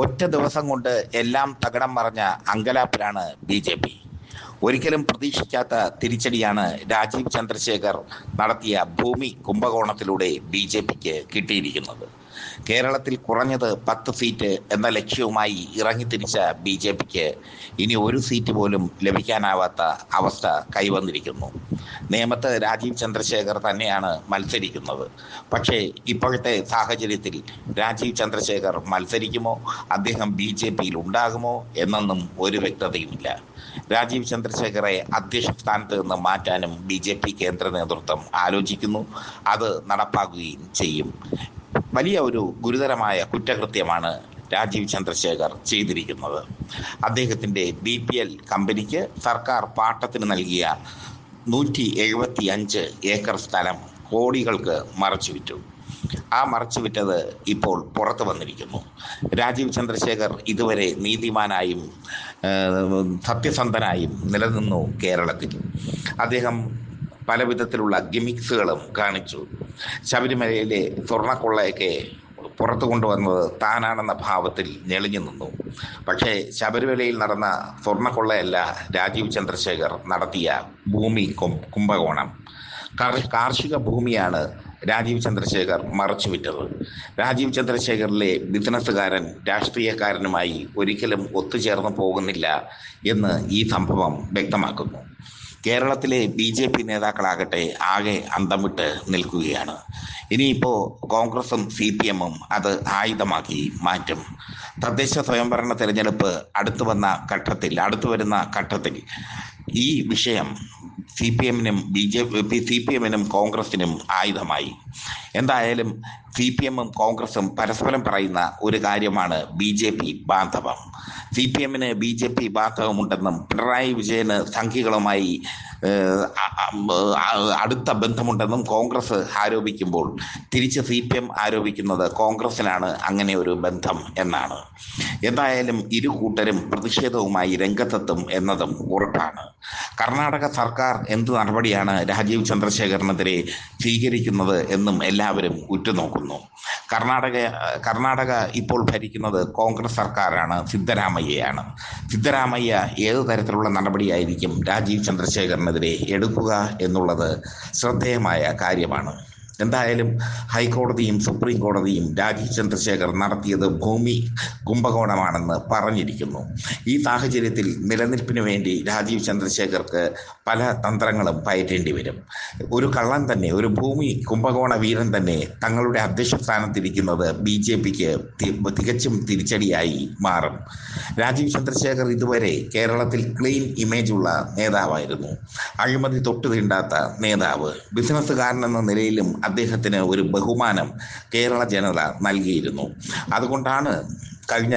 ഒറ്റ ദിവസം കൊണ്ട് എല്ലാം തകടം മറിഞ്ഞ അങ്കലാപ്പിലാണ് ബി ജെ പി. ഒരിക്കലും പ്രതീക്ഷിക്കാത്ത തിരിച്ചടിയാണ് രാജീവ് ചന്ദ്രശേഖർ നടത്തിയ ഭൂമി കുംഭകോണത്തിലൂടെ ബി ജെ പിക്ക് കിട്ടിയിരിക്കുന്നത്. കേരളത്തിൽ കുറഞ്ഞത് പത്ത് സീറ്റ് എന്ന ലക്ഷ്യവുമായി ഇറങ്ങിത്തിരിച്ച ബി ജെ പിക്ക് ഇനി ഒരു സീറ്റ് പോലും ലഭിക്കാനാവാത്ത അവസ്ഥ കൈവന്നിരിക്കുന്നു. നേമത്ത് രാജീവ് ചന്ദ്രശേഖർ തന്നെയാണ് മത്സരിക്കുന്നത്. പക്ഷേ ഇപ്പോഴത്തെ സാഹചര്യത്തിൽ രാജീവ് ചന്ദ്രശേഖർ മത്സരിക്കുമോ? അദ്ദേഹം ബി ജെ പിയിൽ ഉണ്ടാകുമോ? എന്നൊന്നും ഒരു വ്യക്തതയുമില്ല. രാജീവ് ചന്ദ്രശേഖറെ അധ്യക്ഷ സ്ഥാനത്ത് നിന്ന് മാറ്റാനും ബി ജെ പി കേന്ദ്ര നേതൃത്വം ആലോചിക്കുന്നു. അത് നടപ്പാക്കുകയും ചെയ്യും. വലിയ ഒരു ഗുരുതരമായ കുറ്റകൃത്യമാണ് രാജീവ് ചന്ദ്രശേഖർ ചെയ്തിരിക്കുന്നത്. അദ്ദേഹത്തിന്റെ ബി പി എൽ കമ്പനിക്ക് സർക്കാർ പാട്ടത്തിന് നൽകിയ നൂറ്റി എഴുപത്തി അഞ്ച് ഏക്കർ സ്ഥലം കോടികൾക്ക് മറച്ചുവിറ്റു. ആ മറച്ചുവിറ്റത് ഇപ്പോൾ പുറത്തു വന്നിരിക്കുന്നു. രാജീവ് ചന്ദ്രശേഖർ ഇതുവരെ നീതിമാനായും സത്യസന്ധനായും നിലനിന്നു കേരളത്തിൽ. അദ്ദേഹം പല വിധത്തിലുള്ള ഗിമിക്സുകളും കാണിച്ചു. ശബരിമലയിലെ സ്വർണക്കൊള്ളയൊക്കെ പുറത്തു കൊണ്ടുവന്നത് താനാണെന്ന ഭാവത്തിൽ ഞെളിഞ്ഞു നിന്നു. പക്ഷേ ശബരിമലയിൽ നടന്ന സ്വർണക്കൊള്ളയല്ല രാജീവ് ചന്ദ്രശേഖർ നടത്തിയ ഭൂമി കുംഭകോണം. കാർഷിക ഭൂമിയാണ് രാജീവ് ചന്ദ്രശേഖർ മറച്ചുവിറ്റത് രാജീവ് ചന്ദ്രശേഖറിലെ ബിസിനസ്സുകാരൻ രാഷ്ട്രീയക്കാരനുമായി ഒരിക്കലും ഒത്തുചേർന്ന് പോകുന്നില്ല എന്ന് ഈ സംഭവം വ്യക്തമാക്കുന്നു. കേരളത്തിലെ ബി ജെ പി നേതാക്കളാകട്ടെ ആകെ അന്തം വിട്ട് നിൽക്കുകയാണ്. ഇനിയിപ്പോൾ കോൺഗ്രസും സി പി എമ്മും അത് ആയുധമാക്കി മാറ്റും. തദ്ദേശ സ്വയംഭരണ തെരഞ്ഞെടുപ്പ് അടുത്തു വന്ന ഘട്ടത്തിൽ അടുത്തു വരുന്ന ഘട്ടത്തിൽ ഈ വിഷയം സി പി എമ്മിനും B J P C P എമ്മിനും കോൺഗ്രസിനും ആയുധമായി. എന്തായാലും സി പി എമ്മും കോൺഗ്രസും പരസ്പരം പറയുന്ന ഒരു കാര്യമാണ് ബി ജെ പി ബാന്ധവം. സി പി എമ്മിന് ബി ജെ പി ബാന്ധവമുണ്ടെന്നും പിണറായി വിജയന് അ- അടുത്ത ബന്ധമുണ്ടെന്നും കോൺഗ്രസ് ആരോപിക്കുമ്പോൾ തിരിച്ച് സി പി എം ആരോപിക്കുന്നത് കോൺഗ്രസിനാണ് അങ്ങനെ ഒരു ബന്ധം എന്നാണ്. എന്തായാലും ഇരു കൂട്ടരും പ്രതിഷേധവുമായി രംഗത്തെത്തും എന്നതും ഉറപ്പാണ്. കർണാടക സർക്കാർ എന്ത് നടപടിയാണ് രാജീവ് ചന്ദ്രശേഖരനെതിരെ സ്വീകരിക്കുന്നത് എന്നും എല്ലാവരും ഉറ്റുനോക്കുന്നു. കർണാടക കർണാടക ഇപ്പോൾ ഭരിക്കുന്നത് കോൺഗ്രസ് സർക്കാരാണ് സിദ്ധരാമയ്യയാണ്. സിദ്ധരാമയ്യ ഏത് തരത്തിലുള്ള നടപടിയായിരിക്കും രാജീവ് ചന്ദ്രശേഖരനെതിരെ എടുക്കുക എന്നുള്ളത് ശ്രദ്ധേയമായ കാര്യമാണ്. എന്തായാലും ഹൈക്കോടതിയും സുപ്രീം കോടതിയും രാജീവ് ചന്ദ്രശേഖർ നടത്തിയത് ഭൂമി കുംഭകോണമാണെന്ന് പറഞ്ഞിരിക്കുന്നു. ഈ സാഹചര്യത്തിൽ നിലനിൽപ്പിന് വേണ്ടി രാജീവ് ചന്ദ്രശേഖർക്ക് പല തന്ത്രങ്ങളും പയറ്റേണ്ടി വരും. ഒരു കള്ളൻ തന്നെ ഒരു ഭൂമി കുംഭകോണ വീരൻ തന്നെ തങ്ങളുടെ അധ്യക്ഷ സ്ഥാനത്തിരിക്കുന്നത് ബി ജെ പിക്ക് തികച്ചും തിരിച്ചടിയായി മാറും. രാജീവ് ചന്ദ്രശേഖർ ഇതുവരെ കേരളത്തിൽ ക്ലീൻ ഇമേജ് ഉള്ള നേതാവായിരുന്നു. അഴിമതി തൊട്ടു തീണ്ടാത്ത നേതാവ്. ബിസിനസ്സുകാരൻ എന്ന നിലയിലും അദ്ദേഹത്തിന് ഒരു ബഹുമാനം കേരള ജനത നൽകിയിരുന്നു. അതുകൊണ്ടാണ് കഴിഞ്ഞ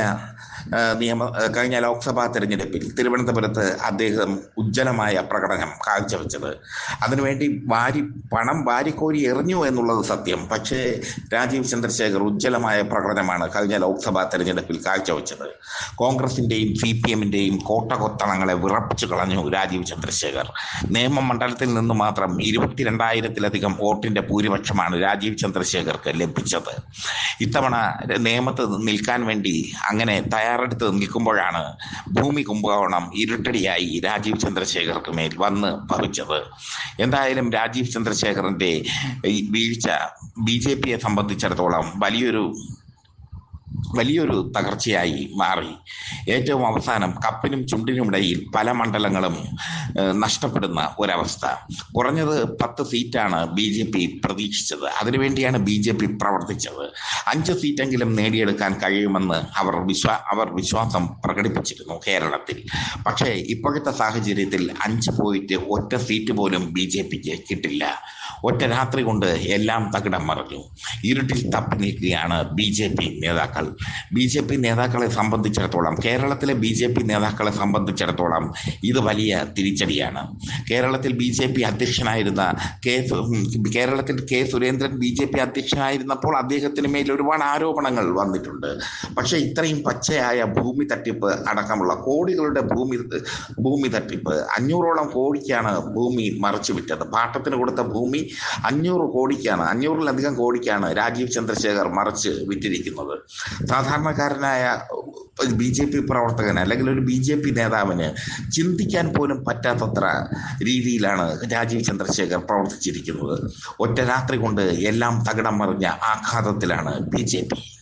നിയമ കഴിഞ്ഞ ലോക്സഭാ തെരഞ്ഞെടുപ്പിൽ തിരുവനന്തപുരത്ത് അദ്ദേഹം ഉജ്ജ്വലമായ പ്രകടനം കാഴ്ചവെച്ചത്. അതിനുവേണ്ടി വാരി പണം വാരിക്കോരി എറിഞ്ഞു എന്നുള്ളത് സത്യം. പക്ഷേ രാജീവ് ചന്ദ്രശേഖർ ഉജ്ജ്വലമായ പ്രകടനമാണ് കഴിഞ്ഞ ലോക്സഭാ തെരഞ്ഞെടുപ്പിൽ കാഴ്ചവെച്ചത്. കോൺഗ്രസിന്റെയും സി പി എമ്മിന്റെയും കോട്ടകൊത്തളങ്ങളെ വിറപ്പിച്ചു കളഞ്ഞു രാജീവ് ചന്ദ്രശേഖർ. നിയമമണ്ഡലത്തിൽ നിന്ന് മാത്രം ഇരുപത്തിരണ്ടായിരത്തിലധികം വോട്ടിന്റെ ഭൂരിപക്ഷമാണ് രാജീവ് ചന്ദ്രശേഖർക്ക് ലഭിച്ചത്. ഇത്തവണ നിയമത്ത് നിൽക്കാൻ വേണ്ടി അങ്ങനെ തയ്യാറെടുത്ത് നിൽക്കുമ്പോഴാണ് ഭൂമി കുംഭകോണം ഇരുട്ടടിയായി രാജീവ് ചന്ദ്രശേഖർക്ക് മേൽ വന്ന് ഭവിച്ചത് എന്തായാലും രാജീവ് ചന്ദ്രശേഖറിന്റെ വീഴ്ച ബി ജെ പിയെ സംബന്ധിച്ചിടത്തോളം വലിയൊരു വലിയൊരു തകർച്ചയായി മാറി. ഏറ്റവും അവസാനം കപ്പിനും ചുണ്ടിനും ഇടയിൽ പല മണ്ഡലങ്ങളും നഷ്ടപ്പെടുന്ന ഒരവസ്ഥ. കുറഞ്ഞത് പത്ത് സീറ്റാണ് ബി ജെ പി പ്രതീക്ഷിച്ചത്. അതിനുവേണ്ടിയാണ് ബി ജെ പി പ്രവർത്തിച്ചത്. അഞ്ച് സീറ്റെങ്കിലും നേടിയെടുക്കാൻ കഴിയുമെന്ന് അവർ വിശ്വാ അവർ വിശ്വാസം പ്രകടിപ്പിച്ചിരുന്നു കേരളത്തിൽ. പക്ഷേ ഇപ്പോഴത്തെ സാഹചര്യത്തിൽ അഞ്ച് പോയിട്ട് ഒറ്റ സീറ്റ് പോലും ബി ജെ പിക്ക് കിട്ടില്ല. ഒറ്റ രാത്രി കൊണ്ട് എല്ലാം തകിടം മറിഞ്ഞു. ഇരുട്ടിൽ തപ്പി നിൽക്കുകയാണ് ബി ജെ പി നേതാക്കൾ. ബി ജെ പി നേതാക്കളെ സംബന്ധിച്ചിടത്തോളം കേരളത്തിലെ ബി ജെ പി നേതാക്കളെ സംബന്ധിച്ചിടത്തോളം ഇത് വലിയ തിരിച്ചടിയാണ്. കേരളത്തിൽ ബി ജെ പി അധ്യക്ഷനായിരുന്ന കെ കേരളത്തിൽ K Surendran B J P അധ്യക്ഷനായിരുന്നപ്പോൾ അദ്ദേഹത്തിന് മേൽ ഒരുപാട് ആരോപണങ്ങൾ വന്നിട്ടുണ്ട്. പക്ഷേ ഇത്രയും പച്ചയായ ഭൂമി തട്ടിപ്പ് അടക്കമുള്ള കോടികളുടെ ഭൂമി ഭൂമി തട്ടിപ്പ് അഞ്ഞൂറോളം കോടിക്കാണ് ഭൂമി മറിച്ചു വിറ്റത് പാട്ടത്തിന് കൊടുത്ത ഭൂമി അഞ്ഞൂറ് കോടിക്കാണ് അഞ്ഞൂറിലധികം കോടിക്കാണ് രാജീവ് ചന്ദ്രശേഖർ മറിച്ച് വിറ്റിരിക്കുന്നത്. സാധാരണക്കാരനായ ഒരു ബി ജെ പി പ്രവർത്തകന് അല്ലെങ്കിൽ ഒരു ബി ജെ പി നേതാവിന് ചിന്തിക്കാൻ പോലും പറ്റാത്തത്ര രീതിയിലാണ് രാജീവ് ചന്ദ്രശേഖർ പ്രവർത്തിച്ചിരിക്കുന്നത്. ഒറ്റ രാത്രി കൊണ്ട് എല്ലാം തകിടം മറിഞ്ഞ ആഘാതത്തിലാണ് ബി ജെ പി.